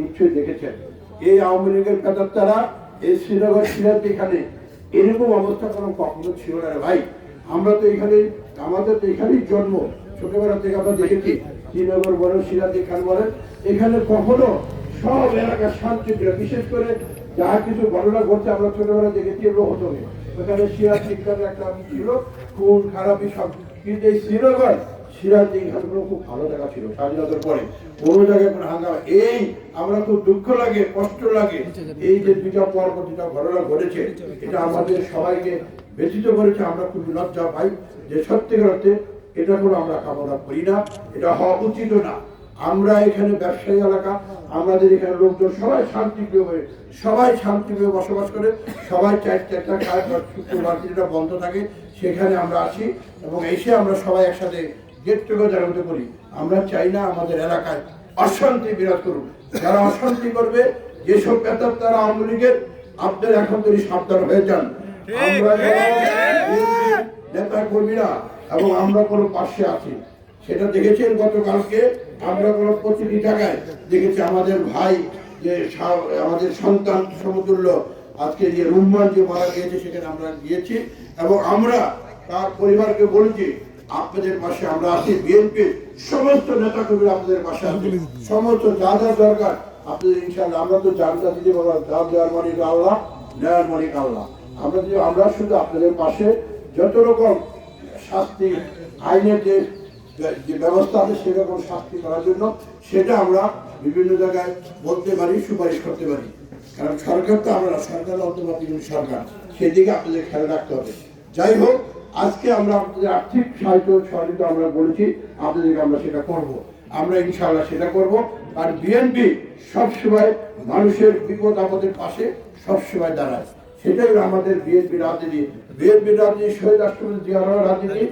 নিশ্চয়ই দেখেছেন। এই আওয়ামী লীগের প্রেতাত্মারা এই শ্রীনগর এখানে এরকম অবস্থা কোনো কখনো ছিল না ভাই। আমরা তো এখানে, আমাদের তো এখানেই জন্ম। ছোটবেলা থেকে আমরা দেখেছি, শ্রীনগর বলেন সিরাজি বলেন, এখানে কখনো সব এলাকার শান্তি ছিল বিশেষ করে যা কিছু ঘটনা ঘটছে আমরা ছোটবেলা দেখেছি রোহতনে ওখানে সিরাজ শিক্ষার একটা ছিল, খুন খারাপই সব। কিন্তু এই শ্রীনগর সিরাজ এই ঘাটগুলো খুব ভালো জায়গা ছিল। স্বাধীনতার পরে কোনো জায়গায় কোনো হাঙ্গামা। এই আমরা খুব দুঃখ লাগে, কষ্ট লাগে। এই যে দুটা পর্ব দুটা ঘটনা ঘটেছে, এটা আমাদের সবাইকে ব্যথিত করেছে। আমরা খুব লজ্জা পাই যে সত্যিকার অর্থে এটা কোনো আমরা কামনা করি না, এটা হওয়া উচিত না। আমরা এখানে ব্যবসায়ী এলাকা, আমাদের এখানে লোকজন সবাই শান্তিপ্রিয় হয়ে সবাই শান্তিপ্রিয় বসবাস করে। সবাই চার চারটা বা শুক্রবার যেটা বন্ধ থাকে, সেখানে আমরা আসি এবং এসে আমরা সবাই একসাথে গেট টুগেদার হতে করি আমরা চাই না আমাদের এলাকায় অশান্তি বিরাজ করুক। যারা অশান্তি করবে যেসব বেতন তারা আওয়ামী লীগের আপনার এখন তৈরি সাবধান হয়ে যান। আমরা নেতা কর্মীরা এবং আমরা কোনো পাশে আছি সেটা দেখেছেন গতকালকে আমরা কোনো প্রতিটি জায়গায় দেখেছি আমাদের ভাই যে আমাদের সন্তান সমতুল্য আজকে যে রুম্মান যে মারা গিয়েছে সেখানে আমরা গিয়েছি। এবং আমরা তার পরিবারকে বলেছি আপনাদের পাশে আমরা আছি, বিএনপি, সমস্ত নেতা আপনাদের পাশে আছে। সমস্ত যা যা দরকার, আপনাদের ইনশাআল্লাহ, আমরা তো জানতা দিতে বাবা যা দেওয়ার মালিক আল্লাহ নেওয়ার মালিক আল্লাহ। আমরা যে আমরা শুধু আপনাদের পাশে, যত রকম শাস্তি, আইনের যে যে ব্যবস্থা আছে সেরকম শাস্তি করার জন্য, সেটা আমরা বিভিন্ন জায়গায় বলতে পারি, সুপারিশ করতে পারি। কারণ সরকার তো আমরা, সরকার অন্তর্বর্তীকালীন সরকার। সেদিকে আপনাদের খেয়াল রাখতে হবে। যাই হোক আজকে আমরা আপনাদের আর্থিক সাহায্য সহযোগিতা আমরা বলেছি, আপনাদেরকে আমরা সেটা করব। আমরা ইনশাআল্লাহ সেটা করব। আর বিএনপি সবসময় মানুষের বিপদ আপদের পাশে সবসময় দাঁড়ায়। সেটাই আমাদের বিএনপি রাজনীতি। বিএনপি রাজনীতি, শহীদ রাষ্ট্রপতি রাজনীতি।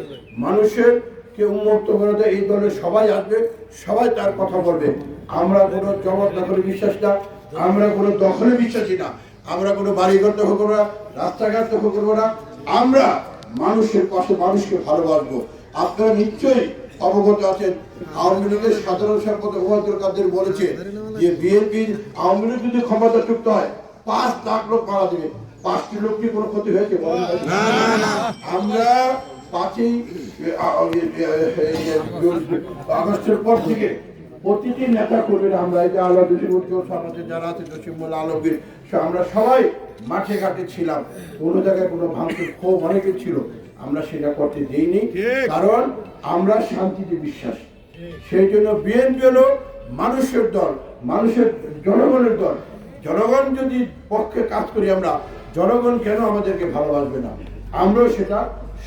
মানুষের কে উন্মুক্ত করে দেয়, এই দলে সবাই আসবে, সবাই তার কথা বলবে। আমরা কোনো জবাব দখলে বিশ্বাস না, আমরা কোনো দখলে বিশ্বাসী না। আমরা কোনো বাড়িঘর দখল করব না, রাস্তাঘাট দখল করব না। আমরা মানুষের পাশে মানুষকে ভালোবাসবো আপনারা নিশ্চয়ই অবগত আছেন আওয়ামী লীগের সাধারণ সম্পাদক ওবায়দুল কাদের বলেছে যে বিএনপির আওয়ামী লীগ যদি ক্ষমতা যুক্ত হয় পাঁচ লাখ লোক মারা দেবে পাঁচটি লোক কি কোনো ক্ষতি হয়েছে আমরা পাঁচই আগস্টের পর থেকে প্রতিটি নেতা কর্মীরা আমরা এই যে আল্লাহ জসিমুদ্দিন আমাদের যারা আছে জসিমুল্লাহ আলমগীর আমরা সবাই মাঠে ঘাটে ছিলাম। কোনো জায়গায় কোনো ভাঙচুর ক্ষোভ অনেকে ছিল আমরা সেটা করতে দিইনি। কারণ আমরা শান্তিতে বিশ্বাস। সেই জন্য বিএনপি হলো মানুষের দল মানুষের জনগণের দল। জনগণ যদি পক্ষে কাজ করি আমরা জনগণ কেন আমাদেরকে ভালোবাসবে না? আমরাও সেটা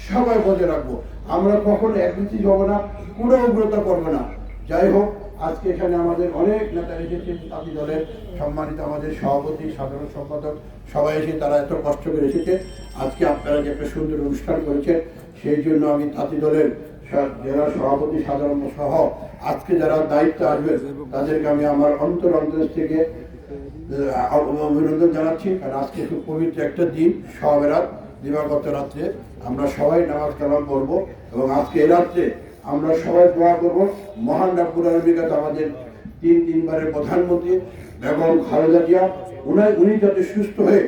সবাই বজায় রাখব। আমরা কখনো একবিচি যাব না কোনো উগ্রতা করব না। যাই হোক আজকে এখানে আমাদের অনেক নেতা এসেছেন জাতি দলের সম্মানিত আমাদের সভাপতি, সাধারণ সম্পাদক, সবাই এসে তারা এত কষ্ট করে এসেছে। আজকে আপনারা যে একটা সুন্দর অনুষ্ঠান করেছেন, সেই জন্য আমি তাঁতি দলের জেলা সভাপতি, সাধারণ সহ, আজকে যারা দায়িত্ব আসবে তাদেরকে আমি আমার অন্তর অন্তর থেকে অভিনন্দন জানাচ্ছি। কারণ আজকে খুব পবিত্র একটা দিন, সবেরাত, দিবাগত রাত্রে আমরা সবাই নামাজ কালাম করব এবং আজকে এ রাত্রে আমরা সবাই দোয়া করব। মহান ডাকুর আলমিকাত আমাদের তিন তিনবারের প্রধানমন্ত্রী বেগম খালেদা জিয়া, উনি উনি যাতে সুস্থ হয়ে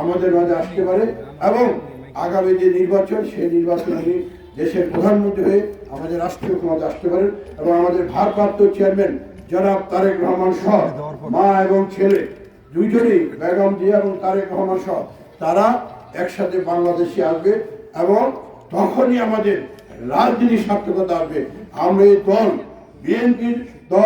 আমাদের মাঝে আসতে পারে এবং আগামী যে নির্বাচন, সেই নির্বাচন উনি দেশের প্রধানমন্ত্রী হয়ে আমাদের রাষ্ট্রীয় ক্ষমতা আসতে পারেন এবং আমাদের ভারপ্রাপ্ত চেয়ারম্যান জনাব তারেক রহমান সহ মা এবং ছেলে দুইজনেই বেগম জিয়া এবং তারেক রহমান সহ তারা একসাথে বাংলাদেশে আসবে এবং তখনই আমাদের রাজনীতি সার্থকতা আসবে আমরা এই দল বিএনপির